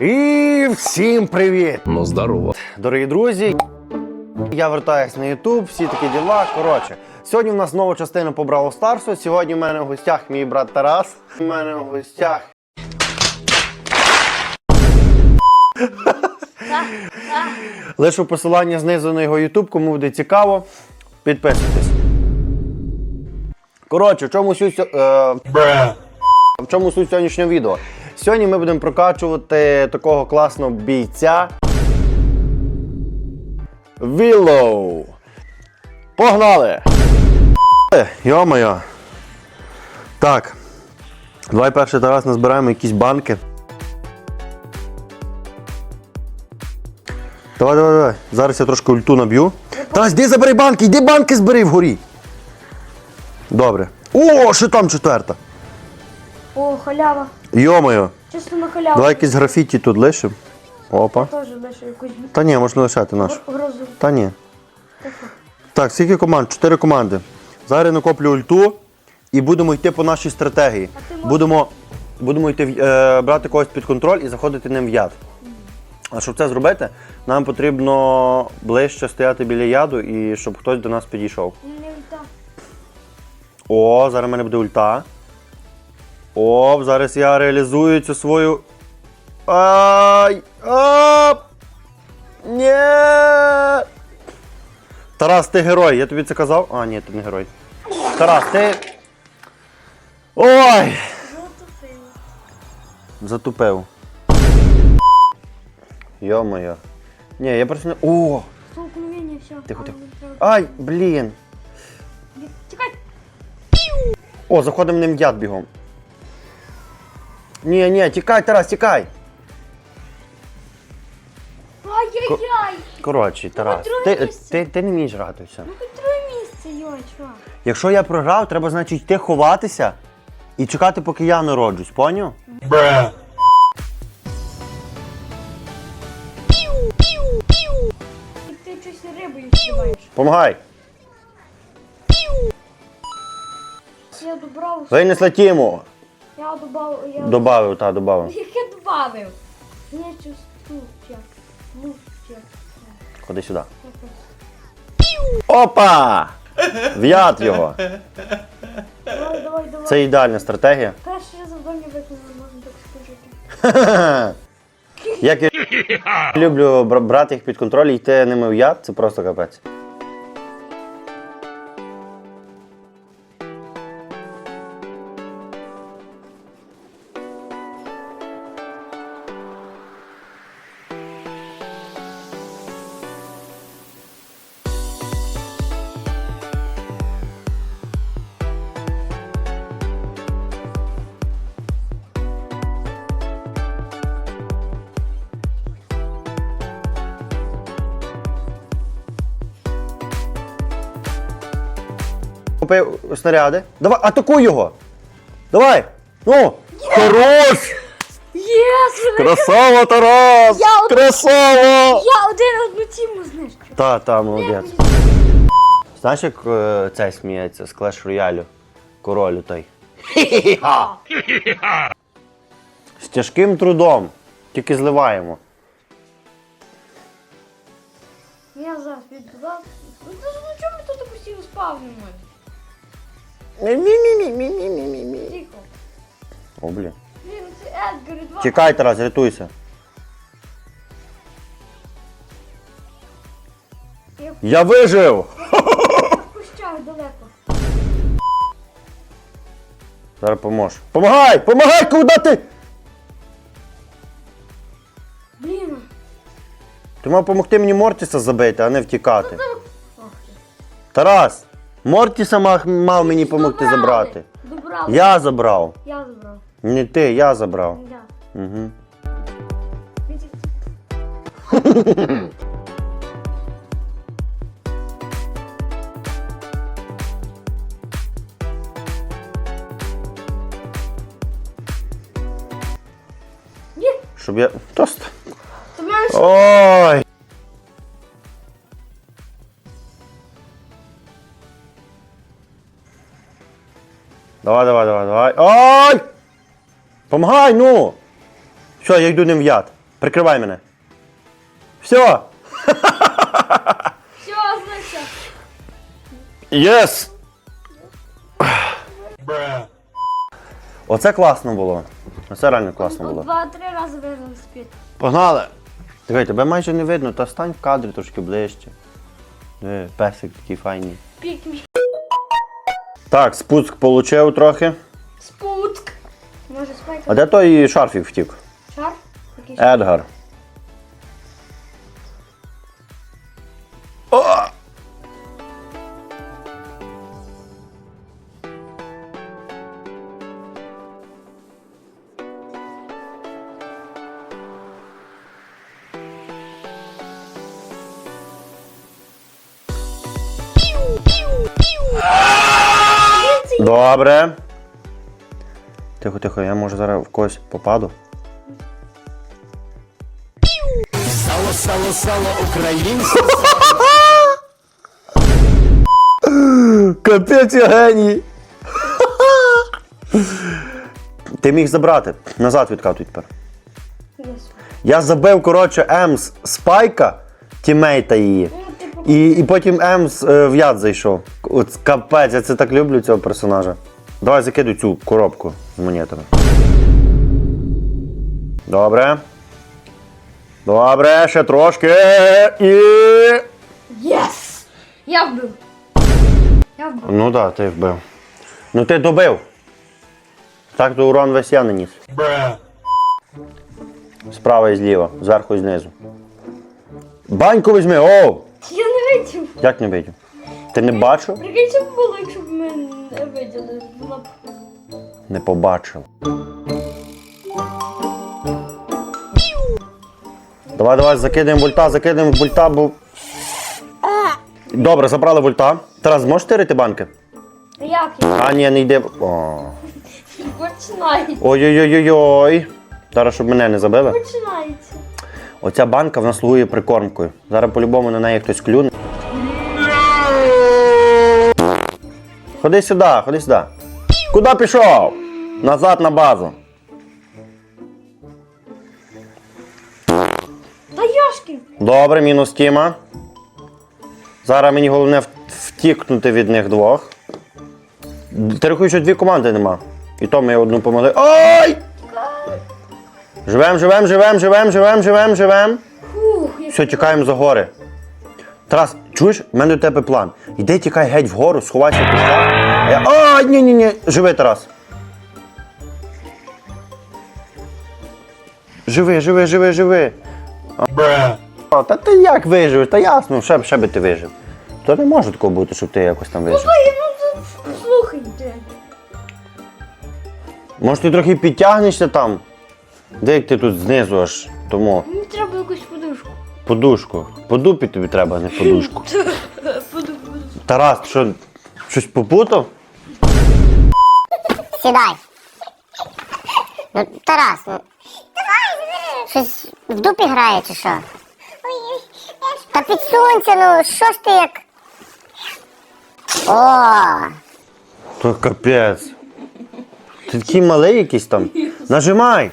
І всім привіт! Ну, здорово. Дорогі друзі! Я вертаюсь на YouTube, всі такі діла. Коротше, сьогодні в нас нова частина по Бравл Старсу. Сьогодні в мене в гостях мій брат Тарас. У мене в гостях. Лишу посилання знизу на його YouTube, кому буде цікаво. Підписуйтесь. Коротше, в чому суть, е, в чому суть сьогоднішнього відео? Сьогодні ми будемо прокачувати такого класного бійця. Willow. Погнали! Йо-моє. Так. Давай перший раз назбираємо якісь банки. Давай, давай, давай. Зараз я трошки ульту наб'ю. Тарас, йди забери банки, йди банки збери вгорі. Добре. О, що там четверта? О, халява. Йо-моє. Чисто на халяву. Давай якісь графіті тут лишимо. Опа. Теж лише якусь Та ні, можна лишати наш. грозу. Та ні. Так, скільки команд? Чотири команди. Зараз я накоплю ульту і будемо йти по нашій стратегії. Ти можеш- Будемо, будемо йти, в- е, брати когось під контроль і заходити ним в яд. А щоб це зробити, нам потрібно ближче стояти біля яду і щоб хтось до нас підійшов. Не. О, зараз в мене буде ульта. О, зараз я реалізую цю свою. Ай! Оп! Ні! Тарас, ти герой, я тобі це казав? А, ні, ти не герой. Тарас, ти. Ой! Затупив. Йо-моє. Ні, я просто не. О! Столкновення, все. Тихо, тихо. Ай, блін! Тікай. О, заходимо ним яд бігом. Ні, ні, тікай, Тарас, тікай. Ай-яй-яй. Коротше, Тарас, друге ти, місце. ти, ти не вмієш гратися. Ну хоч друге місце, йой, чувак. Якщо я програв, треба, значить, йти ховатися і чекати, поки я народжусь, поняв? І ти щось рибою співаєш. Помагай. Я добрав. Винесла тіму. Я добав. Я... Добавив, та, добавив. Яке добавив? Не чувствую. Ходи сюди. Опа! В яд його. Давай, давай, давай. Це ідеальна стратегія. Перше завдання виконано, можна так сказати. Як я люблю брати їх під контроль і йти ними в яд, це просто капець. Купив снаряди. Давай, атакуй його! Давай! Ну! Хорош! Єс! Красава, Тарас! Я от- Красава! Я один одну тіму знищу. Та, та, молодець. Знаєш, як е, цей сміється з Clash Royale? Король той. З тяжким трудом. Тільки зливаємо. Я зараз віддав. Ну ж, ну чому ми тут постійно спавнимо? Мі-мі-мі-мі-мі-мі-мі. Тихо. О, блін. Блін, це Едгар два. Тікай, Тарас, рятуйся. Я в Я вижив! кущах далеко. Зараз помож. Помагай! Помагай, куди ти? Блін. Ти мав допомогти мені Мортіса забити, а не втікати. Тарас! Мортіса мав, мав мені допомогти Добрали. забрати. Добрали. Я забрав. Я забрав. Не ти, я забрав. Я. Угу. Щоб я. Тост. Ой! Давай, давай, давай, давай. Ой! Помагай, ну! Все, я йду ним в яд. Прикривай мене. Все! Все, значить. Єс! Оце класно було. Оце реально класно було. Два-три рази вирвали спід. Погнали! Диви, тебе майже не видно, та стань в кадрі трошки ближче. Диви, песик такий файний. Пік мій. Так, спуск получив трохи. Спутк. Може спайка? А де той шарфік втік? Шар? Який шар? Едгар. О! Добре. Тихо, тихо, я може зараз в когось попаду. Сало, сало, сало, українське. Капець я геній. Ти міг забрати. Назад відкатуй тепер. Я забив, коротше, Емс Спайка, тімейта її. Ну, типу, І, і потім Емс е, в яд зайшов. От капець, я це так люблю цього персонажа. Давай закидуй цю коробку з монетами. Добре. Добре, ще трошки. І. Єс! Я вбив. Я вбив. Ну так, да, ти вбив. Ну ти добив. Так то урон весь я наніс. Справа і зліва, зверху і знизу. Баньку візьми, оу! Я не видів. Як не бачив? Ти не бачив? Прикинь, що б було, якщо б ми не виділи. Була б... Не побачив. Давай, давай, закидаємо вольта, закидаємо вольта, бо. Добре, забрали вольта. Тарас, зможеш тирити банки? Як я? А, ні, не йде. О. Починається. Ой-ой-ой-ой. Зараз, щоб мене не забили. Починається. Оця банка в нас слугує прикормкою. Зараз по-любому на неї хтось клюне. Ходи сюди, ходи сюди. Куди пішов? Назад на базу. Та Йошки! Добре, мінус Тіма. Зараз мені головне втікнути від них двох. Ти рахуєш, що дві команди нема. І то ми одну помогли. Ой! Живем, живем, живем, живем, живем, живем, живем. Все, тікаємо за гори. Тарас, чуєш, в мене до тебе план. Йди тікай геть вгору, сховайся в кущах. А ні, ні, ні. Живи, Тарас. Живи, живи, живи, живи. А, та ти як виживеш? Та ясно, ще, б- ще би ти вижив. То не може такого бути, щоб ти якось там вижив. Ой, ну тут слухайте. Може ти трохи підтягнешся там? Де як ти тут знизу аж тому Мені треба якусь подушку. подушку. По дупі тобі треба, а не подушку. Подушку. Тарас, що щось попутав? Сідай. Ну, Тарас, ну. Щось в дупі грає чи що? Та підсунься, ну що ж ти як? О, То капець. Ти такий малий якийсь там. Нажимай!